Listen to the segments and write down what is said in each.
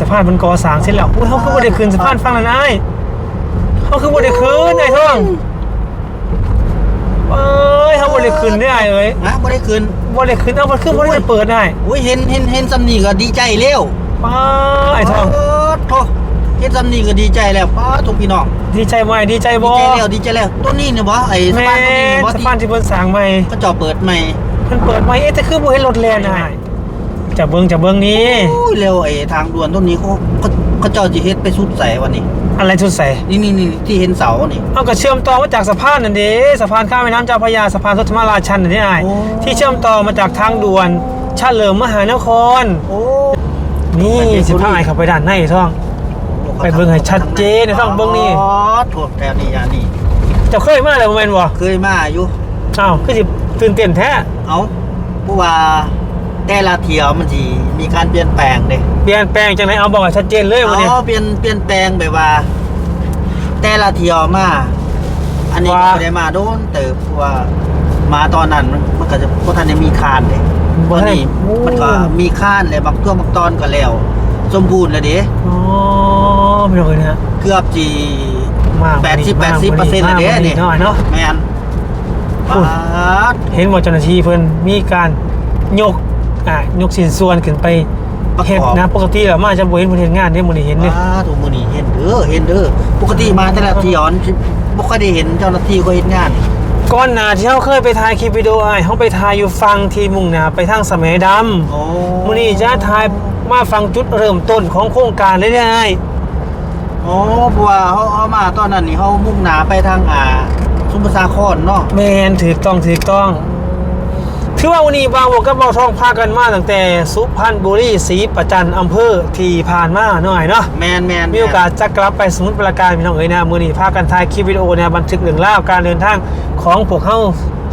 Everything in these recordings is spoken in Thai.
สะพานมันก่อสร้างเสร็จแล้วอุ้ยเขาคือบ่ได้คืนสะพานฟังนั้นไอ้ายเขาคือบ่ได้คืนไอ้ท่องเอ้ยเขาบ่ได้คืนได้ไอ้เอ้ยนะบ่ได้คืนบ่ได้คืนเอามันคือบ่ได้เปิดได้อุ้ยเห็นเห็นเห็นสำนีก็ดีใจแล้วป้าไอ้ท่องโโธ่เห็นสำนีก็ดีใจแล้วป้าทุกพี่น้องดีใจบ่ไอ้ดีใจดีบ่ใจแล้วดีใจแล้วตัวนี้เนี่ยบ่ไอ้สะแม่พานตัวนี้เนี่ยบ่สะที่พานที่เพิ่นสร้างใหม่ เขาเจาเปิดใหม่ เพิ่นเปิดใหม่เอ๊ะแต่คือบ่เห็นรถแล่นอ้าย จะเบิ่งจะเบิ่งนี้โอ้ยเร็วไอ้ทางด่วนตัวนี้เขาเขาเขาเจ้าสิเฮ็ดไปสุดใสวันนี้ อะไรทุดใส่นี่นี่นี่ที่เห็นเสานี่ เอาก็เชื่อมต่อมาจากสะพานนั่นเด้สะพานข้ามแม่น้ำเจ้าพระยาสะพานทศมาราชันนั่นนี่อ้ายโอ้ ที่เชื่อมต่อมาจากทางด่วนเฉลิมมหานคร โอ้นี่สิพาอ้ายเข้าไปด้านในท่อง ไปเบิ่งให้ชัดเจนนะต้องเบิ่งนี่ อ๋อถูกแถวนี้อย่านี่เจ้าเคยมาแล้วบ่แม่นบ่เคยมาอยู่ อ้าวคือสิตื่นเต้นแท้เอาเพราะว่า แต่ละเที่ยวมันสิมีการเปลี่ยนแปลงเด้เปลี่ยนแปลงจังไหนเอาบอกให้ชัดเจนเลยวันนี้อ๋อเปลี่ยนเปลี่ยนแปลงแบบว่า แต่ละเที่ยวมา อันนี้ก็ว่าไม่ได้มาโดนเติบเพราะว่ามาตอนนั้นมันมันก็จะพวกท่านได้มีคานเลยตอนนี้มันก็มีคานเลยบางตัวบางตอนก็แล้ว สมบูรณ์แล้วเด้อ๋อไม่รู้เลยนะเกือบจีมากแปดสิบแปดสิบเปอร์เซ็นต์เลยเด้นี่นี่น้อยเนาะแมนพูปาดดเห็นว่าเจ้าหน้าที่เพิ่นมีการยก อ่ายกสินส่วนขึ้นไปเฮ็ดนะปกติแล้วมาจะบ่เห็นเพิ่นเฮ็ดงานเนี่ยมื้อนี้เห็นเนี่ยว้าถูกมือนี่เห็นเด้อเห็นเด้อปกติมาแต่ละเที่ยวนี่บ่ค่อยได้เห็นเจ้าหน้าที่ก็เห็นงานก่อนหน้าที่เฮาเคยไปถ่ายคลิปวิดีโออ้ายเฮาไปถ่ายอยู่ฝั่งที่มุ่งหน้าไปทางสะแหมดำโอ้มื้อนี้จะถ่ายมาฟังจุดเริ่มต้นของโครงการเลยได้โอ้เพราะว่าเขาเขามาตอนนั้นนี่เขามุ่งหน้าไปทางอ่าสมุทรสาครเนาะแมนถูกต้องถูกต้อง ถือว่าวันนี้บางวกกับเบาทองพากันมาตั้งแต่สุพรรณบุรีศรีประจันอำเภอที่ผ่านมาหน่อยเนาะแมนแมนมีโอกาสจะกลับไปสมุทรปราการพี่น้องเอ๋ยนะมือนี้พากันถ่ายคลิปวิดีโอเนี่ยบันทึกเรื่องเล่าวการเดินทางของพวกเขา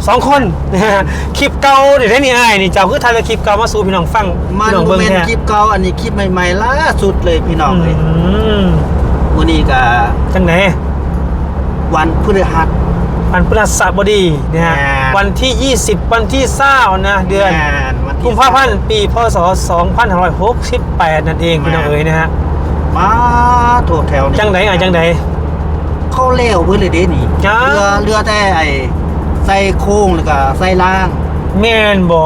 สองคนนะฮะคลิปเก่าเดี๋ยวได้นี่ไอ้ายนี่เจ้าคือถ่ายแต่คลิปเก่ามาสู่พี่น้องฟังมันพี่น้องบ่เบิ่งแม่นแท้คลิปเก่าอันนี้คลิปใหม่ๆล่าสุดเลยพี่น้องเลยอืมมื้อนี้ก็จังไหนวันพฤหัส วันพฤหัสบดีนะฮะแม่น วันที่ 20 วันที่20นะเดือนแม่นวันที่กุมภาพันธ์ปีพศ2568 นั่นเองพี่น้องเอ๋ยนะฮะ มาโถแถวนี้จังไหนอะจังไหนเข้าเร็วเบิดเลยเด้นี่จ้า เรือเรือแต่ไอ้ใส่โค้งแล้วก็ใส่ล่างแม่นบ่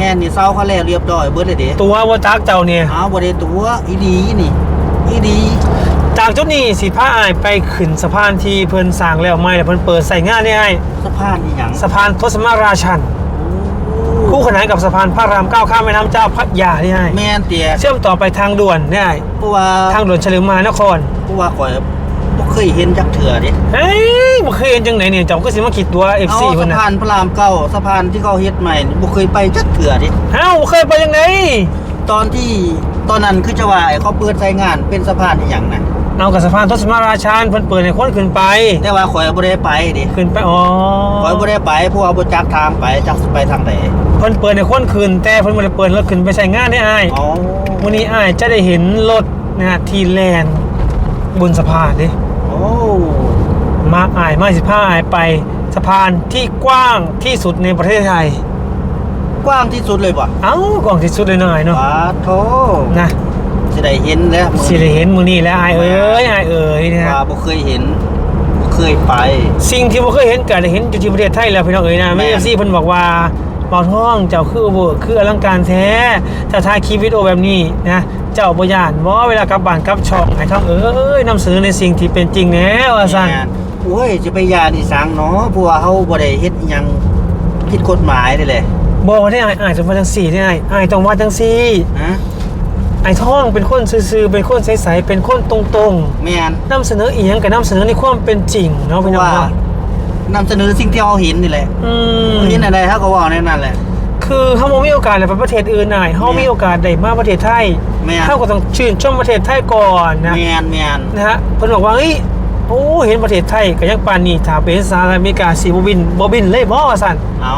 แม่นนี่เซาเขาแล้วเรียบร้อยเบิดเลยเด้ตัวว่าจักเจ้าเนี่ย อ้าวบ่ได้ตัวอีดีนี่อีดี จากจุดนี้สิพาอ้ายไปขึ้นสะพานที่เพิ่นสร้างแล้วใหม่แล้วเพิ่นเปิดใส่งานเนี่ยอ้ายสะพานนี่หยังสะพานทศมาราชัน คู่ขนานกับสะพานพระรามเก้าข้ามแม่น้ำเจ้าพระยาเนี่ยอ้ายแม่นเตียเชื่อมต่อไปทางด่วนเนี่ยอ้ายเพราะว่าทางด่วนเฉลิมมหานครเพราะว่าข่อยบ่เคยเห็นจักเถื่อเด้เฮ้ยบ่เคยเห็นจังไหนเนี่ยเจ้าก็สิมาคิดตัว FC เอาเพิ่สะนน่ะพานพระรามเก้าสะพานที่เขาเฮ็ดใหม่นี่บ่เคยไปจักเถื่อเดิเอ้าบ่เคยไปจังไหนตอนที่ตอนนั้นคือจะว่าไอ้เขาเปิดใช้งานเป็นสะพานอีหยังนะ เอากับสะพานทศมาราชันเพิ่นเปิดให้คนขึ้นไป แต่ว่าข่อยบ่ได้ไปเดิขึ้นไปอ๋อข่อยบ่ได้ไปเพราะว่าบ่จักทางไปจักสิไปทางใดเพิ่นเปิดให้คนขึ้น แต่เพิ่นบ่ได้เปิดรถขึ้นไปใช้งานได้อ้ายอ๋อวันนี้อ้ายจะได้เห็นรถนะฮะที่แลนบนสะพานดิโอ้มาอ้ายมาสิพาอ้ายไปสะพานที่กว้างที่สุดในประเทศไทย กว้างที่สุดเลยบ่เอ้ากว้างที่สุดเลยหน่อยเนาะปาโทนะ สิได้เห็นแล้วมื้อสิได้เห็นมื้อนี้แล้วอ้ายเอ้ยอ้ายเอ้ยนะฮะว่าบ่เคยเห็นบ่เคยไป สิ่งที่บ่เคยเห็นก็ได้เห็นอยู่ที่ประเทศไทยแล้วพี่น้องเอ้ยนะแม่มี FC เพิ่นบอกว่าเป่าท้องเจ้าคือบ่คืออลังการแท้ถ้าถ่ายคลิปวิดีโอแบบนี้นะเจ้าบ่ย่านบ่เวลากลับบ้านกลับช่องให้ท้องเอ้ยนำเสนอในสิ่งที่เป็นจริงแน่ว่าซั่นแม่โอ้ยจะไปยานี่สังเนาะเพราะว่าเฮาบ่ได้เฮ็ดอิหยังผิดกฎหมายนี่แหละบอกว่าได้อายอายจะมาจังสี่ได้อายอายต้องว่าจังสี่ ฮะ ไอ้ท่องเป็นคนซื่อๆเป็นคนใสๆเป็นคนตรงแม่นๆนำเสนออีหยังกับนำเสนอในความเป็นจริงเนาะเพพี่ราะน้องว่าเนาะนำเสนอสิ่งที่เราเห็นนี่แหละอืม เห็นอะไรเขาก็ว่าในนั้นแหละ คือเฮาบ่มีโอกาสได้ไปประเทศอื่นอายเฮามีโอกาสได้มาประเทศไทยแม่นเฮาก็ต้องชื่นชมประเทศไทยก่อนนะแมนแมนนะฮะเพิ่นบอกว่าเฮ้ยโอ้เห็นประเทศไทยก็ยังปานนี้ถ้าเป็นสหรัฐอเมริกาสิบ่บินบ่บินเลยบ่ว่าซั่นเอา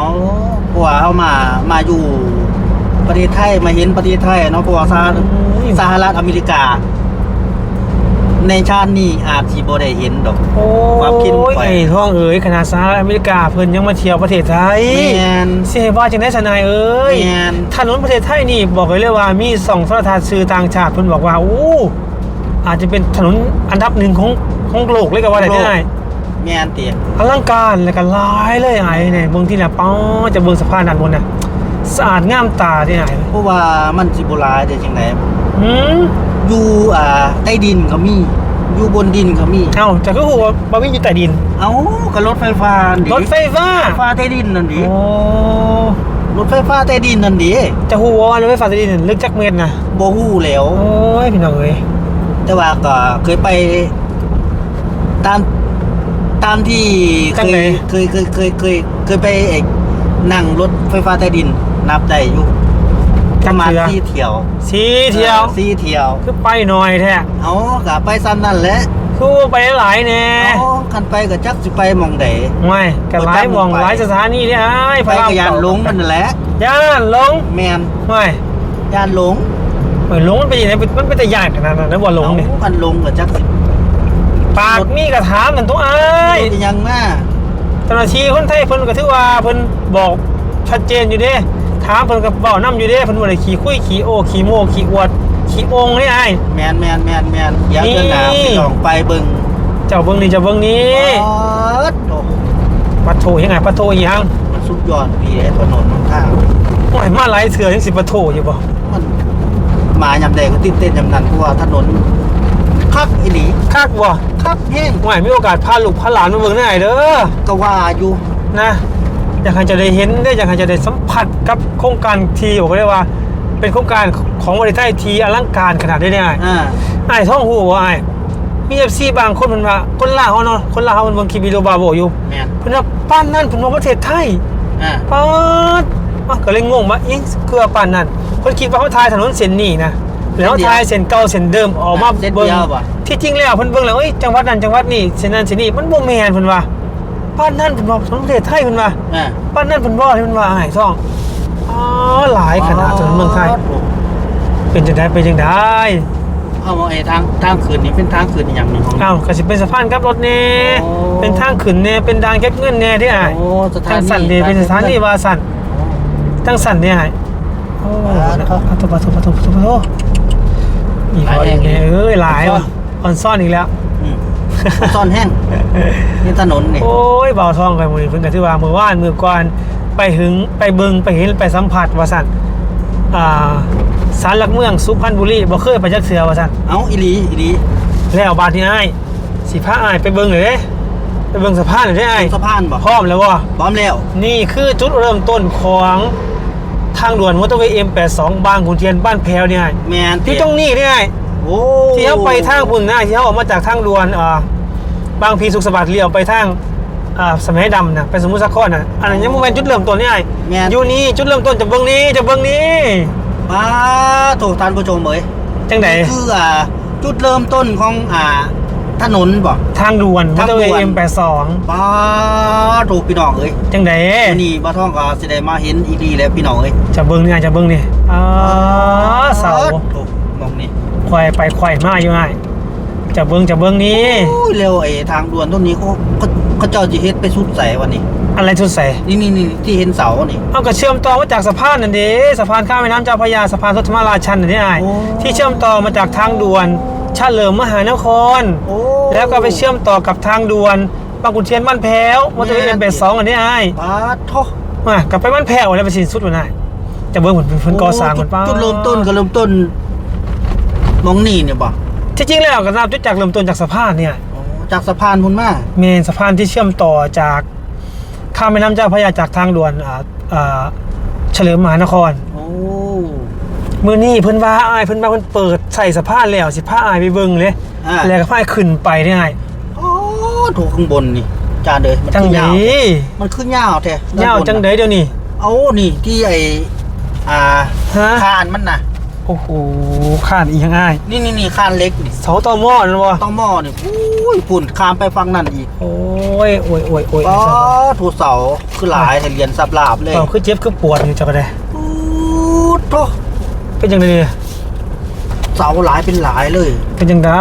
เพราะว่าเขามามาอยู่ ประเทศไทยมาเห็นประเทศไทยเนาะเพราะว่าสหสหรัฐอเมริกา ในชาตินี้อาจสิบ่ได้เห็นดอก โอ้ความคิดผมยไปไอ้ท้องเอ๋ยขนาดสหรัฐอเมริกาเพิ่นยังมาเที่ยวประเทศไทยแม่นสิให้ว่าจังได๋สนายเอ้ย แม่น ถนนประเทศไทยนี่บอกเลยเลยว่ามีสองโทรทัศน์สื่อต่างชาติเพิ่นบอกว่าอู้อาจจะเป็นถนนอันดับหนึ่งของของโลกเลยก็ว่าได้ได้แม่นติอลังการแล้วก็หลายเลยไอ้เนี่ยเบิ่งที่น่ะป้อจะเบิ่งสะพานด้านบนน่ะ สะอาดงามตาที่ไหนเพราะว่ามันสิบ่หลายได้จังไดหืมอยู่อ่าใต้ดินก็มี อยู่บนดินก็มี เอ้าจะคือหัวบ่มีอยู่ใต้ดิน เอ้าก็รถไฟฟ้าดิรถไฟฟ้าไฟฟ้าใต้ดินนั่นดิโอ้รถไฟฟ้าใต้ดินนั่นดิจะฮู้ว่ารถไฟฟ้าใต้ดินลึกจักเมตรน่ะบ่ฮู้แล้ว โอ้ยพี่น้องเอ้ยแต่ว่าก็เคยไป ตามตามที่เคยเคยเคยเคยเคยเคยไปเอกนั่งรถไฟฟ้าใต้ดิน นับได้อยู่ประมาณสี่เที่ยวสีเที่ยวสี่เที่ยว คือไปหน่อยแท้เอากะไปซ้ำนั่นแหละคือว่าไปหลายแน่เอาคันไปก็จักสิไปหมองใด ไม่ก็หลายหมองหลายสถานีนี่อ้ายไปก็ยานหลงมันนั่นแหละ ย่านหลงแมนไม่ยานหลงเหมือนหลงมันเป็นยังไงมันเป็นแต่ย่านขนาดนั้นนะบ่หลงเนี่ยเอาคันหลงก็จักสิปากมีกระถามมันตัวอ้ายเป็นยังมาเจ้าหน้าที่คนไทยเพิ่นก็ถือว่าเพิ่นบอกชัดเจนอยู่เด้ ถามเพิ่นก็เว้านํอยู่เด้เพิ่นบ่ได้ขี้คุยขี้โอขี้โมขี้อวดขี้โองนี่อ้าย แมนแมนแมนแมนอย่าเดินหนานี่ พี่น้องไปเบิ่งเจ้าเบิ่งนี่เจ้าเบิ่งนี่อ๋อโอ้โหปัดโถยังไงปัดโถอีหยังมันสุดยอดพี่ไอ้ถนนมันทางโอ้ยมาหลายเถื่อยังสิปัดโถอยู่บ่มันมายำใดก็ติดเต้นยำนั้นเพราะว่าถนนคักอีหลีคักบ่คักแห้งห่วยมีโอกาสพาลูกพาหลานมาเบิ่งได้เด้อก็ว่าอยู่นะ อยากให้จะได้เห็นได้อยากให้จะได้สัมผัสกับโครงการทีบอกได้ว่า เป็นโครงการของบริษัททีอลังการขนาดได้เนี่ยอ่าไอ้ายท่องหูว่าไอ้ายมีเอฟซีบางคนมันว่าคนลาวเขาเนาะคนลาวเขามันเบิ่งคลิปวิดีโอบาโบอยู่แมนเพิ่นว่าป้านนั่นเพิ่นว่าประเทศไทยอ่าป้านอะก็เลยงงว่าอิงคือว่าป้านนั่นเพิ่นคิดว่าเขาทายถนนเส้นนี้นะแล้วทายเส้นเก่าเส้นเดิมออกมาเส้นเบิ่งเดียวป่ะที่จริงแล้วเพิ่นเบิ่งแล้วเอ้ยจังหวัดนั้นจังหวัดนี้เส้นนั้นเส้นนี้มันบ่แม่นเพิ่นว่า ป้านนั่นเพิ่นว่าถนนประเทศไทยเพิ่นว่าอ่าป้านนั่นเพิ่นบ่ที่เพิ่นว่าอ้ายซ่องอ๋อหลายขนาดถนนเมืองไทยเป็นจังได๋เป็นจังได๋เอาไอ้ทางทางคืนนี้เป็นทางคืนอหย่างหนึงของอ้าวก็สิเป็นสะพานกลับรถแน่โอ้เป็นทางขึ้นแน่เป็นด่านเก็บเงินแน่เด้ออ้ายโอ้สถาทางนีสั่นเด้เป็นสถานีว่าสั่นทางสั่นเนี่ยอ้ายโอ้อะตุปะตุปะตุปะตุปะตุอีกแล้วอีกแล้วเอ้ยหลายว่ะออนซ่อนอีกแล้วอืม ซ่อนแห้งนี่ถนนนี่โอ้ยเบาทองไปหมดนี่เพิ่นก็ถือว่ามื้อวานมื้อก่อนไปหึงไปเบิ่งไปเห็นไปสัมผัสว่าสั่นอ่าศาลหลักเมืองสุพรรณบุรีบ่เคยไปจักเทื่อว่าสั่นเอาอีหลีอีหลีแล้วบาดนี้อ้ายสิพาอ้ายไปเบิ่งเลยเด้ไปเบิ่งสะพานเลยเด้อ้ายสะพานบ่พร้อมแล้วบ่พร้อมแล้ว นี่คือจุดเริ่มต้นของทางด่วนมอเตอร์เวย์ M82 บางขุนเทียนบ้านแพรวเนี่ยอ้ายแมนที่ตรงนี้เนี่ยอ้าย โอ้ที่เขาไปทางพุ่นนะที่เขาออกมาจากทางด่วนอ่าบางพีสุขสวัสดิ์เลี้ยวไปทางอ่าสมัยดำนะไปสมุทรสาครน่ะอันนั้นยังบ่แม่นจุดเริ่มต้นเนี่ยอ้ายแมนอยู่นี่จุดเริ่มต้นจะเบิ่งนี้จะเบิ่งนี้ป้าโถท่านผู้ชมเอ้ยจังไดนี่คืออ่าจุดเริ่มต้นของอ่าถนนบ่ ทางด่วนมอทางเตอร์เวด่ย์วน M82 ป้าโถพี่น้องเอ้ยจังไดวันนี้บ่ท่องก็สิได้มาเห็นอีดีแล้วพี่น้องเอ้ยจะเบิ้งเนี่ยจะเบิ้งนี่อ่าเสาโถมองนี่ ควายไปควายมาอยู่ไงจะเบิ้งจะเบิ้งนี้โอ้ยเร็วไอ้ทางด่วนต้นนี้เขาเขาเขาเจ้าสิเฮ็ดไปสุดใสวันนี้ อะไรทุดใส่นี่นี่นี่ที่เห็นเสานี่เอาก็เชื่อมต่อมาจากสะพานนั่นเด้สะพานข้ามแม่น้ำเจ้าพระยาสะพานรถธรรมราชันนั่นนี่ไอ้ายโอ้ที่เชื่อมต่อมาจากทางด่วนเฉลิมมหานครโอ้แล้วก็ไปเชื่อมต่อกับทางด่วนบางขุนเทียนบ้านแพ้วมอเตอร์เวย์เอ็มแปดสองอันนี้ไอ้ายป้าโถมากลับไปบ้านแพ้วแล้วไปสิ้นสุดวันไหนจะเบิ้งเหมือนเพิ่นก่อสร้างเหมือนป้าจุดเริ่มต้นก็เริ่มต้น มองนี่เนี่ยบ่ที่จริงแล้วก็นับจุดจากเริ่มต้นจากสะพานเนี่ยโอ้จากสะพานพุ่นมาเมนสะพานที่เชื่อมต่อจากข้ามแม่น้ำเจ้าพระยาจากทางด่วนอ่าอ่าเฉลิมมหานครโอ้มือนี้เพิ่นว่าอายเพิ่นว่าเพิ่นเปิดใส่สะพานแล้วสิพาอายไปเบิ่งเลยอ่าแล้วก็พาอายขึ้นไปได้ไงโอ้ถูกข้างบนนี่จานเด้มันจังคืไดอยาวมันคือยาวแท้ด้นบนยาวจังไดเดี๋ยวนี้เอานี่ที่ไอ้อ่าฮะคานมันน่ะ โอ้โหข้านอีหยังอายนี่นี่นี่คานเล็กนี่เสาต่อหม้อนั่นบ่ต้องหม้อนี่อุ้ยปุ่นคามไปฟังนั่นอีกโอ้ยโอ้ยโอ้ยโอ้ยก็ถูกเสาคือหลายให้เรียนสับลาบเลยเออคือเจ็บคือปวดอยู่จังได๋อู้โถเป็นจังได๋เนี่ยเสาหลายเป็นหลายเลย เป็นยังไง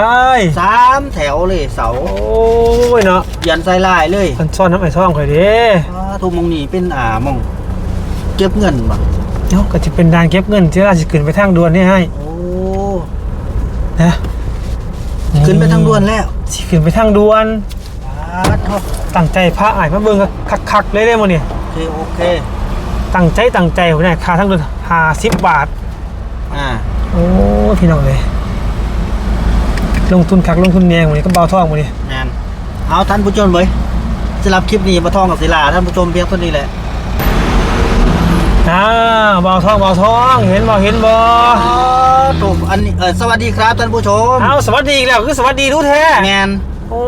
สามแถวเลยเสาโอ้ยเนาะยันใส่ลายเลยมันซ่อนน้ำไอ้ท่องข่อยเด้อ่าทุกมองนี่เป็นอ่ามองเก็บเงินบ่ เนาะก็จะเป็นด่านเก็บเงินที่ราชขึ้นไปทางด่วนนี่ให้โอ้นะขึ้นไปทางด่วนแล้วสิขึ้นไปทางด่วนอ่าโถ่ตั้งใจพระอ้ายมาเบิ่งคักๆเลยเด้มื้อนี้โอเคโอเคตั้งใจตั้งใจหัวหน้าค่าทางด่วน50บาท อ่า โอ้ยพี่น้องเลย ลงทุนคักลงทุนแนงมื้อนี้ก็เบาท่องมื้อนี้งานเอาท่านผู้ชมเว้ยสำหรับคลิปนี้มาท่องกับศิลาท่านผู้ชมเพียงเท่านี้แหละ อ่าเบาท่องเบาท่อง เห็นบ่เห็นบ่อ๋อถูกอันนี้เออสวัสดีครับท่านผู้ชมเอาสวัสดีอีกแล้วคือสวัสดีรู้แท้งานโอ้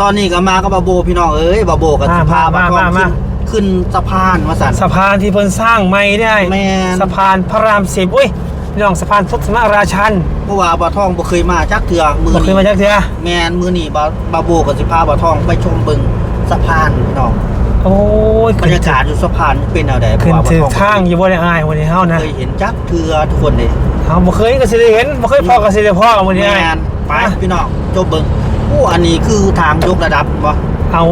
ตอนนี้ก็มากับบาโบพี่น้องเอ้ยบาโบกับมาสภามาบาทองมามาขึ้นขึ้นสะพานมาสั่นสะพานที่เพิ่นสร้างใหม่ได้แม่นสะพานพระรามสิบอุ้ยพี่น้องสะพานทศนราชันเพราะว่าบาทองบ่เคยมาจักเถื่อมือบ่เคยนี้มาจักเทื่อแมนมือนี่บาบาโบกับสิพาบาทองไปชมบึงสะพานพี่น้อง โอ้ยบรขึ้นรยากาศอยู่สะพานเป็นแนวใดขึ้นเพถึราะงว่าบาทางอยู่บ่ได้อายวันนี้เฮานะเคยเห็นจักเถื่อทุกคนเลยเฮาบ่เคยก็สิได้เห็นบ่เคยพอก็สิได้พอวันแมนี้อ้ายนไปพี่น้องชมบึงโอ้อันนี้คือทางยกระดับบ่เอา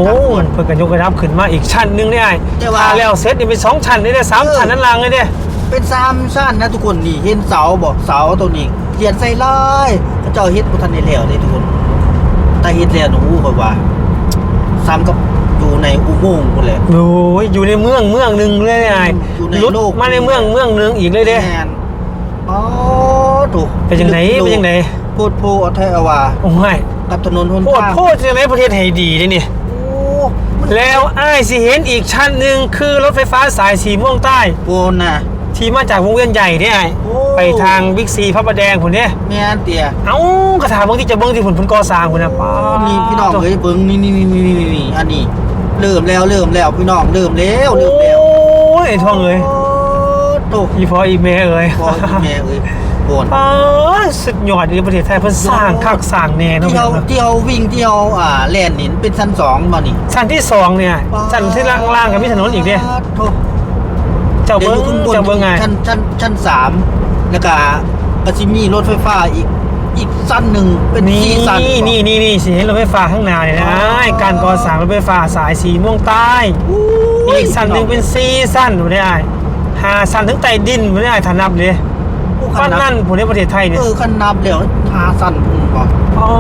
เพิ่นก็ยกระดับขึ้นมาอีกชั้นหนึงได้อ้ายแต่ว่าถ้แล้วเสร็จนี่เป็นสองชั้นนี่ได้สามเออชั้นนั่นล่างเลยเด้เป็นสามชั้นนะทุกคนนี่เห็นเสาบ่เสาตัวนี้เขียนใส่ลายพระเจ้าเฮ็ดบ่ทันได้แล้วเลยทุกคนแต่เฮ็ดแล้วหนูก็ว่าซ้ำกับ อยู่ในอุโมงค์พุ่นแหละ โอ้ยอยู่ในเมืองเมืองหนึงเลยได้อ้ายอยู่ในลุดโลก มาในเมืองเมืองหนึงอีกเลยเด้แม่นอ๋อถูกเป็นจังไดเป็นจังไดพูดโพอแท้ว่าโอ้ยกับถนนหนโพดทางโพดจังไดประเทศให้ดีเด้นี่ โอ้มันแล้วอ้ายสิเห็นอีกชั้นหนึ่งคือรถไฟฟ้าสายสีม่วงใต้โกนน่ะ ที่มาจากวงเวียนใหญ่เนี่ยไอ้โอ้ ไปทางบิ๊กซีพระประแดงผุนเนี่ยแม่นเตี่ยเอ้ากระถาเบิ้งที่จะเบิ้งที่ผุนผุนก่อสร้างผุนนะป้านี่พี่น้องเอ้ยเบิ่งนี่นี่นี่นี่นี่นี่อันนี้ เริ่มแล้วเริ่มแล้วพี่น้องเริ่มแล้วโอ้เริ่มแล้วยไอ้ท่องเอ้ยโตกอีพออีเมเอ้ยพออีแม่เอ้ยโกนป้าสุดยอดในประเทศไทยเพิ่นสร้างคักสร้างแน่เนาะที่พี่เอาน้องที่เอาวิ่งที่เอาอ่าแล่นนี่เป็นชั้นสองบ่นี่ชั้นที่สองเนี่ยชั้นที่ล่างๆกับมีถนนอีกเนี่ยโถเจ้าเดี๋ยวเบิ้องยู่ข้างบนเจ้าเบิ้งไงชั้นชั้นชั้นสามแล้วก็ก็สิมีรถไฟฟ้าอีก อีกสั้นหนึ่งเป็นนี่สี่สั้นนี่นี่นี่สิเห็นรถไฟฟ้าข้างหน้าเนี่ยนะไอ้การก่อสร้างรถไฟฟ้าสายสีม่วงใต้อีกสั้นหนึ่งเป็นซีสั้นผมได้หาสั้นถึงใต้ดินผมได้ถนับเลยโอ้ก็คันนันั่บนผมได้ประเทศไทยเนี่ยเออคันนับแล้วทาสั้นพุ่งบ่อ๋อ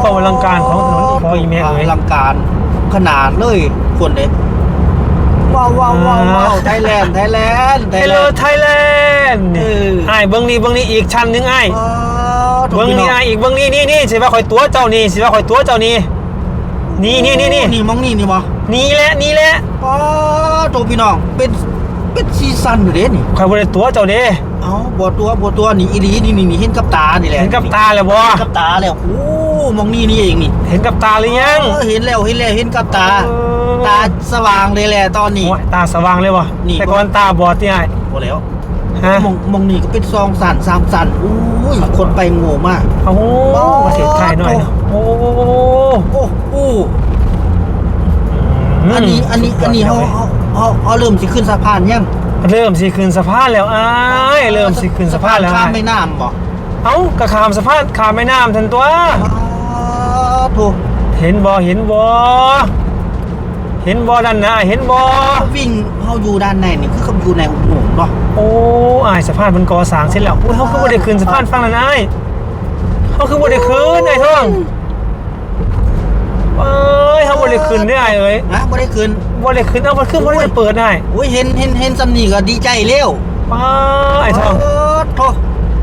ความอลังการของถนนพออีเมลอเลยลังการขนาดเลยคนเด็กว้าวว้าวว้าวว้าวไทยแลนด์ไทยแลนด์ไทเฮยลแลโลนด์ไทยแลนด์เออไอ้ายเบิ้งนี่เบิ้งนี่อีกชั้นหนึงไอ้ายว้าว ถูกเบิ้งพี่นี่น้องไอ้ายอีกเบิ้งนี่นี่นี่สิว่าคอยตัวเจ้านี่สิว่าคอยตัวเจ้านี่นี่นี่นี่นี่นี่มองนี่นี่บ่นี่แหละนี่แหละว้าวถูกพี่น้องเป็นเป็นซีซันอยู่เด้นี่คอยบริตัวเจ้าเด้เอ้าบัวตัวบัวตัวนี่อีหลีนี่นี่นี่เห็นกับตานี่แหละเห็นกับตาแล้วบ่เห็นกับตาแล้วโอ้มองนี่นี่เองนี่ เห็นกับตาหรือยังเออเห็นแล้วเห็นแล้วเห็นกับตาเออตาสว่างเลยแหละตอนนี้โอ้ยตาสว่างเลยบ่นี่แต่ก่อนตาบอดที่ไอ้ายโอ้แล้ว ฮะ มองมองนี่ก็เป็นซองสันสามสันอุ้ยคนไปโง่มาก โอ้ประเทศไทยหน่อยเนาะโอ้โอ้โอ้อันนี้อันนี้อันนี้เขาเขาเขาเขาเริ่มสิขึ้นสะพานยังเริ่มสิขึ้นสะพานแล้วอ้ายเริ่มสิขึ้นสะพานแล้วข้ามอ้ายไม่น้ำบ่เอ้ากระขามสะพานขามแม่น้ำทันตัว ถูกเห็นบ่เห็นบ่ เห็นบ่ด้านหน้าเห็นบ่วิ่งเขาอยู่ด้านในนี่คือเขาอยู่ในอุโมงค์เนาะโอ้อายสะพานมันก่อสร้างเสร็จแล้วอุ้ยเขาคือบ่ได้ขึ้นสะพานฝั่งนั้นอ้ายเขาคือบ่ได้ขึ้นไอ้ท่องเอ้ยเขาบ่ได้ขึ้นได้อ้ายเอ้ยนะบ่ได้ขึ้นบ่ได้ขึ้นเอามันคือบ่ได้เปิดได้โอ้ยเห็นเห็นเห็นสำนีก็ดีใจแล้วป้าไอ้ท่องโโถ่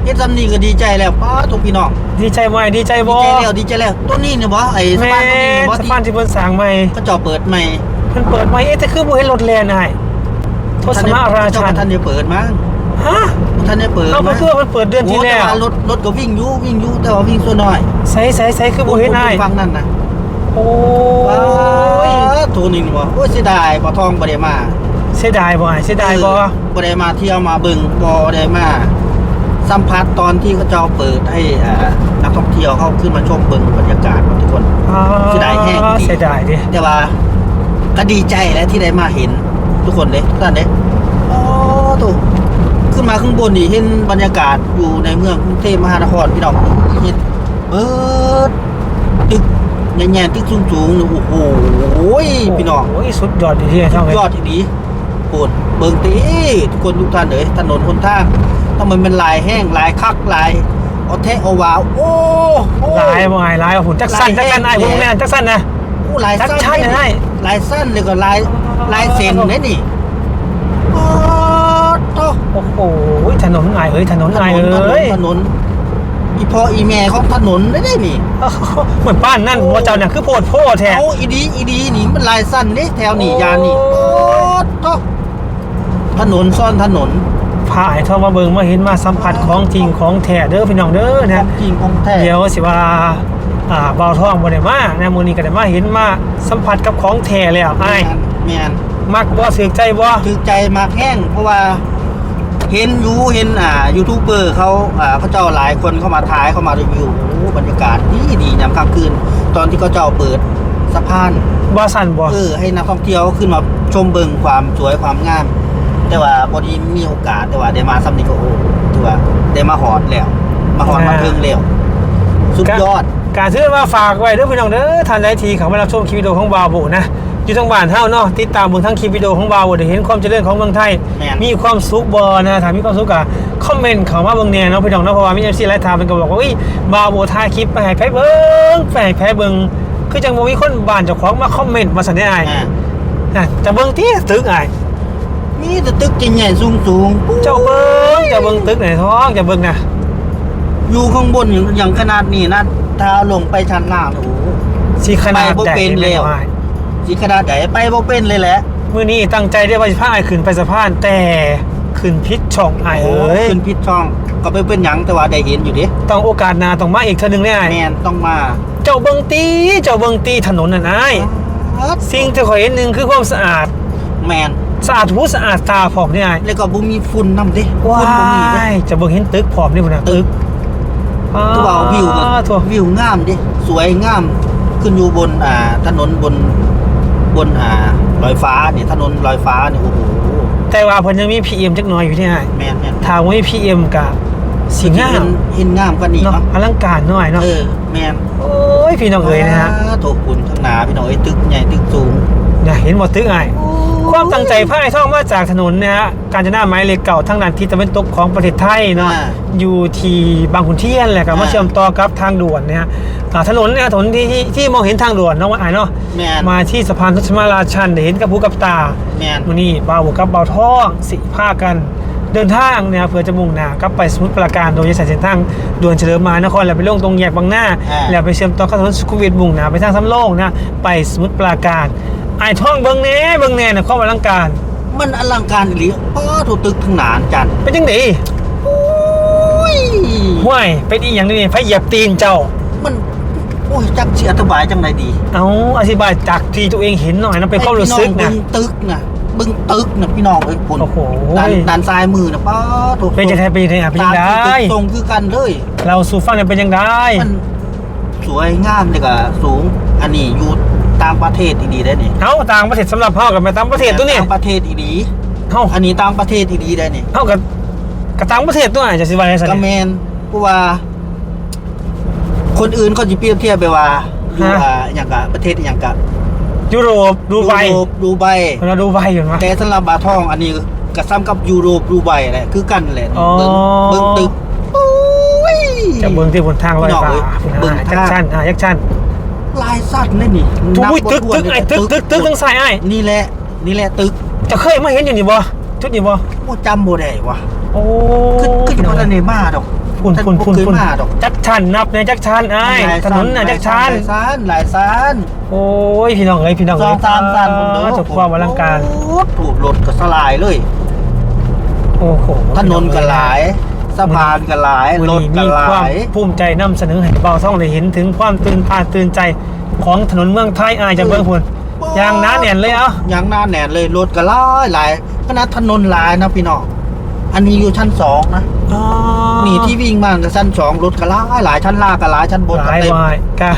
เห็นสำนีก็ดีใจแล้วป้าทุกพี่น้องดีใจไหมดีใจดีบ่ใจแล้วดีใจแล้วตัวนี้เนี่ยบ่ไอ้สะแม่พานตัวนี้เนี่ยบ่สะที่พานที่เพิ่นสร้างใหม่เขาเจาะเปิดใหม่เพิ่นเปิดใหม่เอ๊ะแต่คือบ่เห็นรถแล่นอ้ายทศมาราเจ้าชันท่านได้เปิดมั้งฮะท่านได้เปิดเอาไปมั้งคือว่ามันเปิดเดือนที่แล้วโอ้ต่ารถรถก็วิ่งอยู่วิ่งอยู่แต่ว่าวิ่งส่วนน้อยใส่ใส่ใส่คือบ่เห็นอ้ายฟังนั่นน่ะโอ้ว้ายตัวนี้นี่บ่โอ้ยเสียดายบ่ทองบ่ได้มา เสียดายบ่อ้ายเสียดายบ่เออบ่ได้มาเที่ยวมาเบิ่งบ่ได้มา สัมผัสตอนที่เขาเจ้าเปิดให้อ่านักท่องเที่ยวเข้าขึ้นมาชมเบิ่งบรรยากาศทุกคนเสียดายแห้งดีเสียดายดิแต่ว่าก็ดีใจแล้วที่ได้มาเห็นทุกคนเลยทุกท่านเด้โอ้ถูกคือขึ้นมาข้างบนนี่เห็นบรรยากาศอยู่ในเมืองกรุงเทพมหานครพี่น้องเห็นเบิดตึกแง่ๆตึกสูงๆนี่โอ้โหพี่น้องโอ้ยสุดยอดดีที่ไหนช่องเลยยอดอีดีโปรดเบิ่งตีทุกคนทุกท่านเอ๋ยถนนหนทางถ้ามันเป็นลายแห้งลายคักลายเอาแทะเอาวาวโอ้โอ้ลายบ่ไอ้ลายหุ่นจักสั้นจักสั้นไอ้พวกแม่นจักสั้นนะโอ้ลายสั้นชัดๆเลยนะลายสั้นเลยก็ลายลายเส้นเนี่ยนี่โอ้โตโอ้โหถนนไอ้เอ้ยถนนถไอ้นนถนเอ้นยถนน อีพออีแม่ของถนนได้ได้นี่เหมือนบ้านนั่นว่าเจ้าเนี่ยคือโพดโพดแท้เอาอีดีอีดีนี่มันลายสั้นนี่แถวนี่ยานนี่โอ้โอ้โตถนนซ่อนถนนพาไอ้ท่อมาเบิ่งมาเห็นมาสัมผัสของจริงของแท้เด้อพี่น้องเด้อขอนะงจริงของแท้เดี๋ยวสิว่าอ่าเบาทองบ่ได้มานะมื้อนี้ก็ได้มาเห็นมาสัมผัสกับของแท้แล้วไอ้ายแมนมักบ่สึกใจบ่ถือใจมากแห้งเพราะว่า เห็นอยูเห็นอ่ายูทูบเบอร์เขาอ่าเขาเจ้าหลายคนเข้ามาถ่ายเข้ามารีวิวโอ้บรรยากาศดีดียามค่ำคืน ตอนที่เขาเจ้าเปิดสะพานบ่สั่นบ่เออให้นักท่องเที่ยวขึ้นมาชมเบิงความสวยความงาม แต่ว่าพอดีมีโอกาสแต่ว่าได้มาซัมนิโกโอถือว่าได้มาหอดแล้ว มาหอดมาเพิ่งแล้วสุดยอด การซื้อมาฝากไว้เด้อพี่น้องเด้อท่านใดที่เขามารับชมคลิปวิดีโอของบาวโบนะ อยู่ทางบ้านเฮาเนาะติดตามเบิ่งทั้งคลิปวิดีโอของบาวโบได้เห็นความเจริญของเมืองไทย แม่น มีความสุขบ่นะถ้ามีความสุขก็คอมเมนต์เข้ามาเบิ่งแหน่เนาะพี่น้องเนาะเพราะว่ามี MC หลายทางเพิ่นก็บอกว่าอุ้ยบาวโบถ่ายคลิปไปให้ไผเบิ่งไปให้ไผเบิ่งคือจังบ่มีคนบ้านเจ้าของมาคอมเมนต์มาสั่นได้อ้ายอ่าน่ะจะเบิ่งที่ตึกอ้าย มีแต่ตึกใหญ่ๆสูงๆเจ้าเบิ่งเจ้าเบิ่งตึกไหนท้องเจ้าเบิ่งน่ะอยู่ข้างบนอย่างอย่างขนาดนี้นะถ้าลงไปชั้นล่างโอ้โหสิขนาดไปบ่ใหญ่เป็นเลยแล้วอ้าย สิขนาดไหนไปบ่เป็นเลยแหละมื่อนี้ตั้งใจได้ว่าจะพาไอ้ขึ้นไปสะพาน แต่ขึ้นพิษช่องไอ้เอ้ยขึ้นพิษช่องก็ไปเป็นหยังแต่ว่าได้เห็นอยู่ดิต้องโอกาสหนาต้องมาอีกเท่านึงได้ไอ้ายแมนต้องมาเจ้าเบิงตีเจ้าเบิงตีถนนน่ะนายสิ่งที่ขอยเห็นหนึ่งคือความสะอาดแมนสะอาดหูสะอาดตาผอมนี่ไอ้ายแล้วก็บ่มีฝุ่นนำดิว่าเจ้ายจะเบิงเห็นตึกผอมนี่พุ่นน่ะตึกกอ้าตัวเอาวิวก็ววิวงามดิสวยงามขึ้นอยู่บนอ่าถนนบน บนอ่าลอยฟ้าเนี่ยถนนลอยฟ้าเนี่ยโอ้โหแต่ว่าเพิ่นยังมี PM จักหน่อยอยู่ที่ไอ้ายแมนแมนทางว่ามี PM กับสีงามเห็นเห็นงามกว่านี้เนาะเนาะอลังการหน่อยเนาะเออแมนโอ้ยพี่น้องเอ๋ยนะฮะโถคุณทั้งหนาพี่น้องเอ้ยตึกใหญ่ตึกสูงอย่าเห็นหมดตึกไอ้าย ความตั้งใจพายท่องมาจากถนนนะฮะการจะหน้าไม้เหล็กเก่าทั้งด้านทิศตะวันตกของประเทศไทยเนาะอ่าอยู่ที่บางขุนเทียนแหละครับมาอ่า เชื่อมต่อกับทางด่วนเนี่ยฮะอ่าถนนเนี่ยถนนที่ที่ที่มองเห็นทางด่วนเนาะว่าไอ้ายเนาะแมนมาที่สะพานทัชมาราชันได้เห็นกับผู้กับตา แมน วันนี้บ่าวกับบ่าวท่องสิพากัน เดินทางเนี่ยเพื่อจะมุ่งหน้ากลับไปสมุทรปราการโดยใช้เส้นทางด่วนเฉลิมมานครแล้วไปลงตรงแยกบางหน้าแล้วไปเชื่อมต่อกับถนนสุขุมวิทมุ่งหน้าไปทางสำโรงนะไปสมุทรปราการ ไอ้ายท่องเบิ้งแหน่เบิ้งแหน่นะความอลังการ มันอลังการอีหรือป้อถูกตึกทั้งหนานจันเป็นจังไดโอ้ยห้วยเป็นอีหยังนี่ไผเหยียบตีนเจ้า มันโอ้ยจักสิอธิบายจังไดดีเอาอธิบายจากที่ตัวเองเห็นหน่อยนะเป็นความรู้สึกให้พี่นะองเบิ่งตึกนะเบึงตึกนะพี่น้องเอ้ยผลโอ้โห ด้านด้านซ้ายมือนะป้อถูกเป็นจังไดเป็นจังไดเป็นจังไดตามที่ตึกทรงคือกันเลย เราสู่ฟังเนี่ยเป็นยังไงมันสวยงามเลยก็สูง อันนี้อยู่ ต่างประเทศดีๆได้นี่เอาต่างประเทศสำหรับเฮากับไปต่างประเทศตัวนี้ต่างประเทศดีเฮาๆอันนี้ต่างประเทศดีๆได้นี่เฮากับกับต่างประเทศตัวไหนจะสิว่าไงสักระนแมนเพราะว่า คนอื่นเขาจะเปรียบเทียบไปว่าอยู่อ่าอย่างกับประเทศอย่างกับยุโรปดูไบยุโรปดูไบเราดูไบอยู่มั้ยแต่สำหรับบาทองอันนี้ก็ซ้ำกับยุโรปดูไบแหละคือกันแหละอ๋อเบิ่งเบิ่งตึกโอ้ยจะเบิ่งที่บนทางลอยฟ้าเบิ่งยักทางษ์ชันอะยักษ์ชัน ลายสัตว์นี่นี่ทุยตึกนับบ่ถ้วนตึกไอ้เลยตึกตึกตึกทางซ้ายไอ้นี่แหละนี่แหละตึกจะเคยมาเห็นอยู่นี่บ่จุดนี่บ่โอ้จำบ่ได้วะโอ้คือคือจะบ่ทันได้มาดอกคุณคุณคุณท่านบ่คุณเคยมาดอกจักชันนับเนี่ยจักชันไอ้ถนนน่ะจักชันหลายซานหลายซานโอ้ยพี่น้องเอ้ยพี่น้องสเอ้อยงสามซานผมเด้อจบความอลังการโอ้ถูกรถก็สลายเลยโอ้โหถนนก็หลาย สะพานก็หลายวันรถนี้ก็มีหควาลามยภูมิใจนำเสนอให้เบาท่องได้เห็นถึงความตื่นตาตื่นใจของถนนเมืองไทยอายจากเมืองพุ่นยางหน้าแน่นเลยเอ้าอย่างหน้าแหนนเลยรถก็หลายหลายขนาดถนนหลายนะพี่น้องอันนี้อยู่ชั้นสองนะนี่ที่วิ่งมาก็ชั้นสองรถก็หลายหลายชั้นล่างก็หลายชั้นบนหก็ลายเต็มวายกะ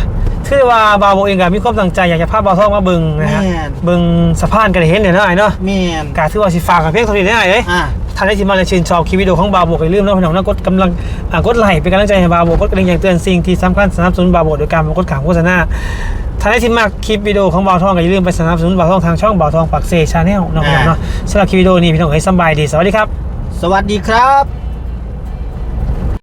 คือว่าบาวโบเองก็มีความตั้งใจอยากจะพาบาวท่องมาเบิ่งนะฮะแม่นเบิ่งสะพานกันเห็นเนี่ยเนาะไอ้เนาะแม่นกะถือว่าสิฝากกับเพียงเท่านี้ได้ไอ้เอ้ยอะ ท่านได้ที่มาและชื่นชอบคลิปวิดีโอของบาโบกอย่าลืมนะพี่น้องนะกดกำลังกดไลค์เป็นกำลังใจให้บาโบกดกระดิ่งอย่างเตือนสิ่งที่สำคัญสนับสนุนบาโบโดยการกดขาวโฆษณาท่านได้ที่มาคลิปวิดีโอของบาวทองก็อย่าลืมไปสนับสนุนบาวทองทางช่องบาวทองปักเซชาแนลนะครับเนาะสำหรับคลิปวิดีโอนี้พี่น้องเอ้ยสบายดีสวัสดีครับ สวัสดีครับ